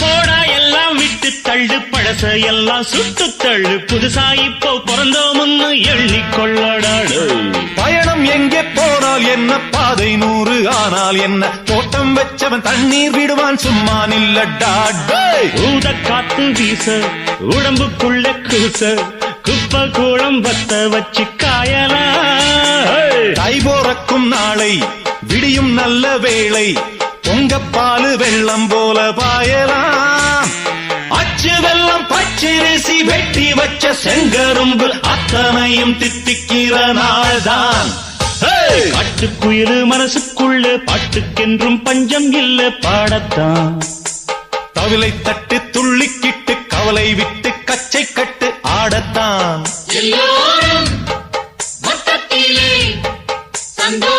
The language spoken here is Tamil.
போடா எல்லாம் விட்டு தள்ளு பழச எல்லாம் சுட்டு தள்ளு. புதுசா இப்போ பிறந்தோம்னு எண்ணிக்கொள்ளடாடு பயணம் எங்கே போனால் என்ன? பாதை நூறு ஆனால் என்ன? தோட்டம் வச்சவன் தண்ணீர் விடுவான் சும்மா நில்லடா. ஊத காத்து வீச உடம்புக்குள்ள கூச. குப்பை கூளம் வத்த வச்சு காயலாம் தை போறக்கும் நாளை விடியும் நல்ல வேளை. உங்க பாலு வெள்ளம் போல பாயலாம். அச்சு வெள்ளம் பச்சரிசி வெட்டி வச்ச செங்கரும்பு அத்தனையும் தித்திக்கிற நாள்தான். கட்டுக்குயிலு மனசுக்குள்ள பாட்டுக்கென்றும் பஞ்சம் இல்ல பாடத்தான். கவிலை தட்டு துள்ளிக்கிட்டு கவலை விட்டு கச்சை கட்டு ஆடத்தான். எல்லோரும் சந்தோஷம்